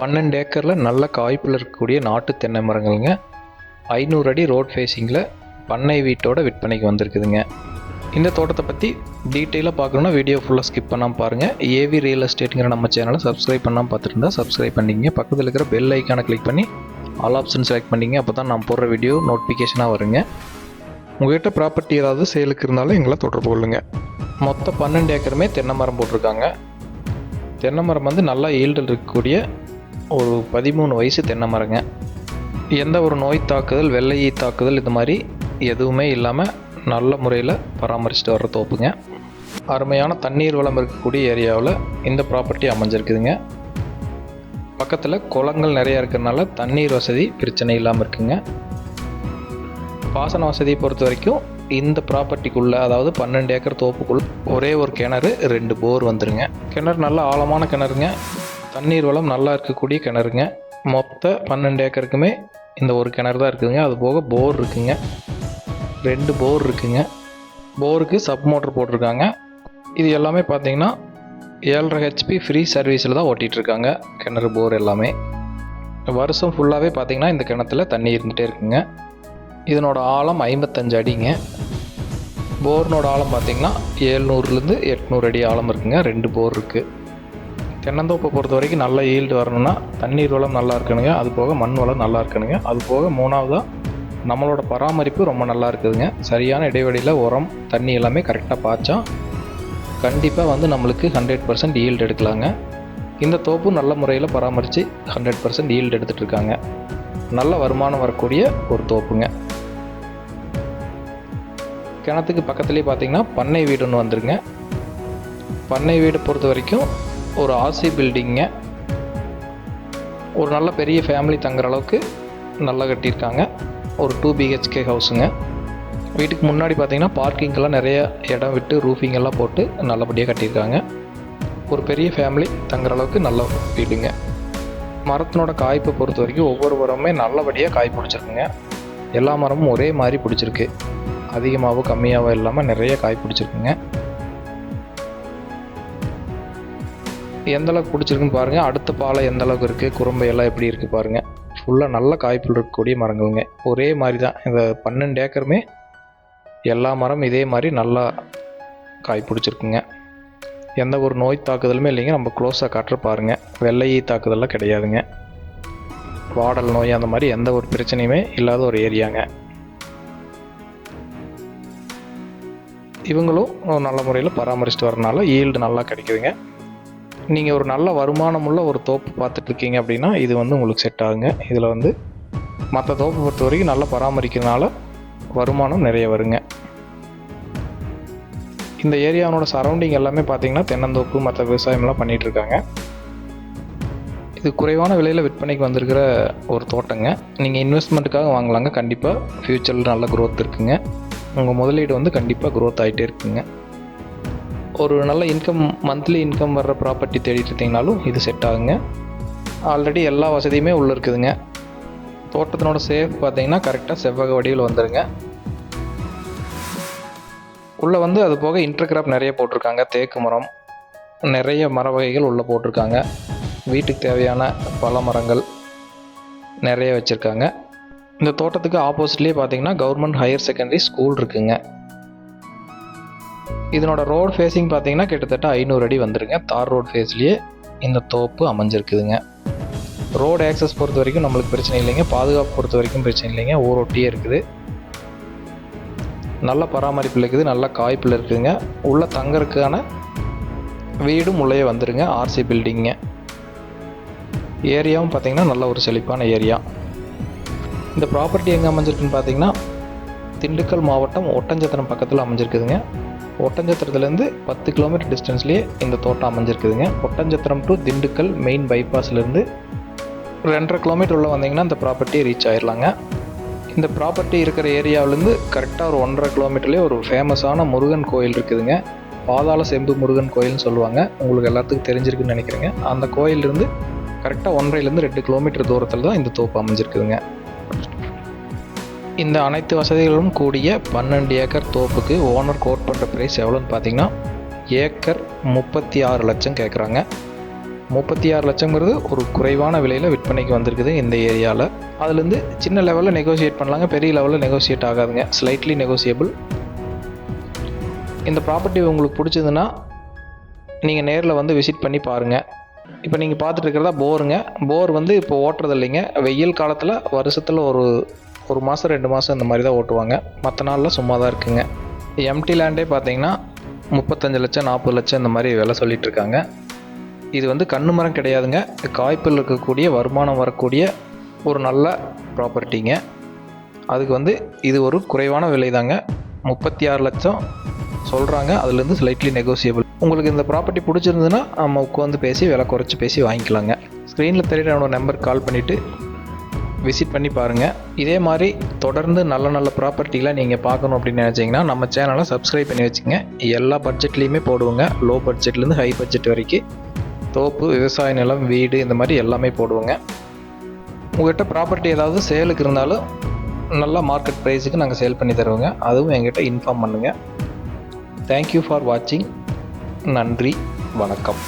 பன்னெண்டு ஏக்கரில் நல்ல காய்ப்பில் இருக்கக்கூடிய நாட்டு தென்னை மரங்கள்ங்க. ஐநூறு அடி ரோட் ஃபேஸிங்கில் பண்ணை வீட்டோட விற்பனைக்கு வந்திருக்குதுங்க. இந்த தோட்டத்தை பற்றி டீட்டெயிலாக பார்க்கணுன்னா வீடியோ ஃபுல்லாக ஸ்கிப் பண்ணாமல் பாருங்கள் ஏவி ரியல் எஸ்டேட்டுங்கிற நம்ம சேனலை சப்ஸ்கிரைப் பண்ணாமல் பார்த்துருந்தா சப்ஸ்கிரைப் பண்ணிங்க பக்கத்தில் இருக்கிற பெல் ஐக்கானை கிளிக் பண்ணி ஆல் ஆப்ஷன் செலக்ட் பண்ணிங்க அப்போ தான் நான் போடுற வீடியோ நோட்டிஃபிகேஷனாக வருங்க. உங்கள்கிட்ட ப்ராப்பர்ட்டி ஏதாவது சேலுக்கு இருந்தாலும் எங்களை தொடர்பு கொள்ளுங்கள் மொத்தம் பன்னெண்டு ஏக்கருமே தென்னை மரம் போட்டிருக்காங்க. தென்னை மரம் வந்து நல்லா ஈல்டில் இருக்கக்கூடிய ஒரு பதிமூணு வயசு தென்னை மரங்க எந்த ஒரு நோய் தாக்குதல் வெள்ளை தாக்குதல் இது மாதிரி எதுவுமே இல்லாமல் நல்ல முறையில் பராமரிச்சுட்டு வர்ற தோப்புங்க. அருமையான தண்ணீர் வளம் இருக்கக்கூடிய ஏரியாவில் இந்த ப்ராப்பர்ட்டி அமைஞ்சிருக்குதுங்க. பக்கத்தில் குளங்கள் நிறையா இருக்கிறதுனால தண்ணீர் வசதி பிரச்சனை இல்லாமல் இருக்குங்க. பாசன வசதியை பொறுத்த வரைக்கும் இந்த ப்ராப்பர்ட்டிக்குள்ளே அதாவது பன்னெண்டு ஏக்கர் தோப்புக்குள் ஒரே ஒரு கிணறு ரெண்டு போர் வந்துருங்க. கிணறு நல்ல ஆழமான கிணறுங்க. தண்ணீர் வளம் நல்லா இருக்கக்கூடிய கிணறுங்க. மொத்த பன்னெண்டு ஏக்கருக்குமே இந்த ஒரு கிணறு தான் இருக்குதுங்க. அது போக போர் இருக்குங்க. ரெண்டு போர் இருக்குங்க. போருக்கு சப் மோட்டர் போட்டிருக்காங்க. இது எல்லாமே பார்த்தீங்கன்னா ஏழரை ஹெச்பி ஃப்ரீ சர்வீஸில் தான் ஓட்டிகிட்ருக்காங்க கிணறு போர் எல்லாமே. வருஷம் ஃபுல்லாகவே பார்த்திங்கன்னா இந்த கிணத்துல தண்ணி இருந்துகிட்டே இருக்குங்க. இதனோட ஆழம் ஐம்பத்தஞ்சு அடிங்க. போர்னோட ஆழம் பார்த்திங்கன்னா ஏழ்நூறுலேருந்து எட்நூறு அடி ஆழம் இருக்குங்க. ரெண்டு போர் இருக்குது தென்னந்தோப்பை பொறுத்த வரைக்கும் நல்ல ஈல்டு வரணும்னா தண்ணீர் வளம் நல்லா இருக்கணுங்க. அது போக மண் வளம் நல்லா இருக்கணுங்க. அது போக மூணாவதாக நம்மளோட பராமரிப்பு ரொம்ப நல்லா இருக்குதுங்க. சரியான இடைவெளியில் உரம் தண்ணி எல்லாமே கரெக்டாக பாய்ச்சா கண்டிப்பாக வந்து நம்மளுக்கு ஹண்ட்ரட் பர்சன்ட் ஈல்டு எடுக்கலாங்க. இந்த தோப்பு நல்ல முறையில் பராமரித்து ஹண்ட்ரட் பர்சன்ட் ஈல்டு எடுத்துகிட்டு இருக்காங்க. நல்ல வருமானம் வரக்கூடிய ஒரு தோப்புங்க. கிணத்துக்கு பக்கத்துலேயே பார்த்தீங்கன்னா பண்ணை வீடு ஒன்று வந்துருங்க. பண்ணை வீடு பொறுத்த வரைக்கும் ஒரு ஆசி பில்டிங்க ஒரு நல்ல பெரிய ஃபேமிலி தங்குற அளவுக்கு நல்லா கட்டியிருக்காங்க. ஒரு டூ பிஹெச்கே ஹவுஸுங்க வீட்டுக்கு முன்னாடி பார்த்தீங்கன்னா பார்க்கிங்கெல்லாம் நிறைய இடம் விட்டு ரூஃபிங் எல்லாம் போட்டு நல்லபடியாக கட்டியிருக்காங்க. ஒரு பெரிய ஃபேமிலி தங்குற அளவுக்கு நல்ல வீடுங்க. மரத்தினோட காய்ப்பை பொறுத்த வரைக்கும் ஒவ்வொரு மரமுமே நல்லபடியாக காய் பிடிச்சிருக்குங்க. எல்லா மரமும் ஒரே மாதிரி பிடிச்சிருக்கு. அதிகமாகவோ கம்மியாகவோ இல்லாமல் நிறைய காய் பிடிச்சிருக்குங்க. எந்த அளவுக்கு பிடிச்சிருக்குன்னு பாருங்கள் அடுத்த பாலை எந்த அளவுக்கு இருக்குது குறும்பை எல்லாம் எப்படி இருக்குது பாருங்கள் ஃபுல்லாக நல்ல காய்ப்புள் இருக்கக்கூடிய மரங்களுங்க. ஒரே மாதிரி தான் இந்த பன்னெண்டு ஏக்கருமே எல்லா மரம் இதே மாதிரி நல்லா காய் பிடிச்சிருக்குங்க. எந்த ஒரு நோய் தாக்குதலுமே இல்லைங்க. நம்ம க்ளோஸாக காட்டுற பாருங்கள் வெள்ளை ஈ தாக்குதல்லாம் கிடையாதுங்க. வாடல் நோய் அந்த மாதிரி எந்த ஒரு பிரச்சனையுமே இல்லாத ஒரு ஏரியாங்க. இவங்களும் நல்ல முறையில் பராமரிச்சுட்டு வரனால ஈல்டு நல்லா கிடைக்குதுங்க. நீங்கள் ஒரு நல்ல வருமானமுள்ள ஒரு தோப்பு பார்த்துட்ருக்கீங்க அப்படின்னா இது வந்து உங்களுக்கு செட் ஆகுங்க. இதில் வந்து மற்ற தோப்பு பொறுத்த வரைக்கும் நல்லா பராமரிக்கிறதுனால வருமானம் நிறைய வருங்க. இந்த ஏரியாவோட சரௌண்டிங் எல்லாமே பார்த்தீங்கன்னா தென்னந்தோப்பு மற்ற விவசாயம்லாம் பண்ணிகிட்டு இருக்காங்க இது குறைவான விலையில் விற்பனைக்கு வந்திருக்கிற ஒரு தோட்டங்க. நீங்கள் இன்வெஸ்ட்மெண்ட்டுக்காக வாங்கலாங்க. கண்டிப்பாக ஃப்யூச்சரில் நல்ல க்ரோத் இருக்குங்க. உங்கள் முதலீடு வந்து கண்டிப்பாக க்ரோத் ஆகிட்டே இருக்குங்க. ஒரு நல்ல இன்கம் மந்த்லி இன்கம் வர்ற ப்ராப்பர்ட்டி தேடிட்டு இருந்தீங்கனாலும் இது செட் ஆகுங்க. ஆல்ரெடி எல்லா வசதியுமே உள்ளே இருக்குதுங்க. தோட்டத்தினோட சேஃப் பார்த்தீங்கன்னா கரெக்டாக செவ்வக வடிவில் வந்துடுங்க உள்ளே வந்து அது போக இன்டர்கிராப் நிறைய போட்டிருக்காங்க. தேக்கு மரம் நிறைய மர வகைகள் உள்ளே போட்டிருக்காங்க. வீட்டுக்கு தேவையான பல மரங்கள் நிறைய வச்சுருக்காங்க. இந்த தோட்டத்துக்கு ஆப்போசிட்லேயே பார்த்தீங்கன்னா கவர்மெண்ட் ஹையர் செகண்டரி ஸ்கூல் இருக்குங்க. இதனோட ரோடு ஃபேஸிங் பார்த்தீங்கன்னா கிட்டத்தட்ட ஐநூறு அடி வந்துருங்க. தார் ரோடு ஃபேஸ்லேயே இந்த தோப்பு அமைஞ்சிருக்குதுங்க. ரோடு ஆக்சஸ் பொறுத்த வரைக்கும் நம்மளுக்கு பிரச்சனை இல்லைங்க. பாதுகாப்பு பொறுத்த வரைக்கும் பிரச்சனை இல்லைங்க. ஊரொட்டியே இருக்குது. நல்ல பராமரிப்பில் இருக்குது. நல்ல காய்ப்பில் இருக்குதுங்க. உள்ள தங்கறதுக்கான வீடும் உள்ளே வந்துருங்க. ஆர்சி பில்டிங்க ஏரியாவும் பார்த்தீங்கன்னா நல்ல ஒரு செழிப்பான ஏரியா இந்த ப்ராப்பர்ட்டி எங்கே அமைஞ்சிருக்குன்னு பார்த்தீங்கன்னா திண்டுக்கல் மாவட்டம் ஒட்டஞ்சத்திரம் பக்கத்தில் அமைஞ்சிருக்குதுங்க. ஒட்டஞ்சத்திரத்துலேருந்து பத்து கிலோமீட்டர் டிஸ்டன்ஸ்லேயே இந்த தோட்டம் அமைஞ்சிருக்குதுங்க. ஒட்டஞ்சத்திரம் டு திண்டுக்கல் மெயின் பைபாஸ்லேருந்து ரெண்டரை கிலோமீட்டர் உள்ள வந்தீங்கன்னா இந்த ப்ராப்பர்ட்டி ரீச் ஆயிடலாங்க இந்த ப்ராப்பர்ட்டி இருக்கிற ஏரியாவிலேருந்து கரெக்டாக ஒரு ஒன்றரை கிலோமீட்டர்லேயே ஒரு ஃபேமஸான முருகன் கோயில் இருக்குதுங்க. பாதாள செம்பு முருகன் கோயில்னு சொல்லுவாங்க. உங்களுக்கு எல்லாத்துக்கும் தெரிஞ்சிருக்குன்னு நினைக்கிறேங்க. அந்த கோயிலிருந்து கரெக்டாக ஒன்றரைலேருந்து ரெண்டு கிலோமீட்டர் தூரத்தில் தான் இந்த தோப்பு அமைஞ்சிருக்குதுங்க. இந்த அனைத்து வசதிகளும் கூடிய பன்னெண்டு ஏக்கர் தோப்புக்கு ஓனர் கோட் பண்ணுற ப்ரைஸ் எவ்வளோன்னு பார்த்தீங்கன்னா ஏக்கர் முப்பத்தி ஆறு லட்சம் கேட்குறாங்க முப்பத்தி ஆறு லட்சங்கிறது ஒரு குறைவான விலையில் விற்பனைக்கு வந்திருக்குது இந்த ஏரியாவில் அதுலேருந்து சின்ன லெவலில் நெகோசியேட் பண்ணலாங்க பெரிய லெவலில் நெகோசியேட் ஆகாதுங்க. ஸ்லைட்லி நெகோசியபிள் இந்த ப்ராப்பர்ட்டி உங்களுக்கு பிடிச்சதுன்னா நீங்கள் நேரில் வந்து விசிட் பண்ணி பாருங்கள் இப்போ நீங்கள் பார்த்துட்டு இருக்கிறதா போருங்க. போர் வந்து இப்போ ஓட்டுறது இல்லைங்க. வெயில் காலத்தில் வருஷத்தில் ஒரு ஒரு மாதம் ரெண்டு மாதம் இந்த மாதிரி தான் ஓட்டுவாங்க. மற்ற நாளில் சும்மா தான் இருக்குங்க எம்டி லேண்டே பார்த்தீங்கன்னா முப்பத்தஞ்சு லட்சம் நாற்பது லட்சம் இந்த மாதிரி விலை சொல்லிட்டு இருக்காங்க. இது வந்து கண்ணு மரம் கிடையாதுங்க. காய்ப்பில் இருக்கக்கூடிய வருமானம் வரக்கூடிய ஒரு நல்ல ப்ராப்பர்ட்டிங்க. அதுக்கு வந்து இது ஒரு குறைவான விலை தாங்க முப்பத்தி ஆறு லட்சம் சொல்கிறாங்க அதுலேருந்து ஸ்லைட்லி நெகோசியபிள் உங்களுக்கு இந்த ப்ராப்பர்ட்டி பிடிச்சிருந்ததுன்னா நம்ம உட்காந்து பேசி விலை குறைச்சி பேசி வாங்கிக்கலாங்க. ஸ்க்ரீனில் தெரியுற என்னோட நம்பர் கால் பண்ணிவிட்டு விசிட் பண்ணி பாருங்கள் இதே மாதிரி தொடர்ந்து நல்ல நல்ல ப்ராப்பர்ட்டிகளை நீங்கள் பார்க்கணும் அப்படின்னு நினச்சிங்கன்னா நம்ம சேனலை சப்ஸ்கிரைப் பண்ணி வச்சுங்க எல்லா பட்ஜெட்லேயுமே போடுவோங்க. லோ பட்ஜெட்லேருந்து ஹை பட்ஜெட் வரைக்கும். தோப்பு விவசாய நிலம் வீடு இந்த மாதிரி எல்லாமே போடுவோங்க. உங்கள்கிட்ட ப்ராப்பர்ட்டி ஏதாவது சேலுக்கு இருந்தாலும் நல்ல மார்க்கெட் ப்ரைஸுக்கு நாங்கள் சேல் பண்ணி தருவோங்க. அதுவும் எங்கிட்ட இன்ஃபார்ம் பண்ணுங்கள் தேங்க்யூ ஃபார் வாட்சிங் நன்றி. வணக்கம்.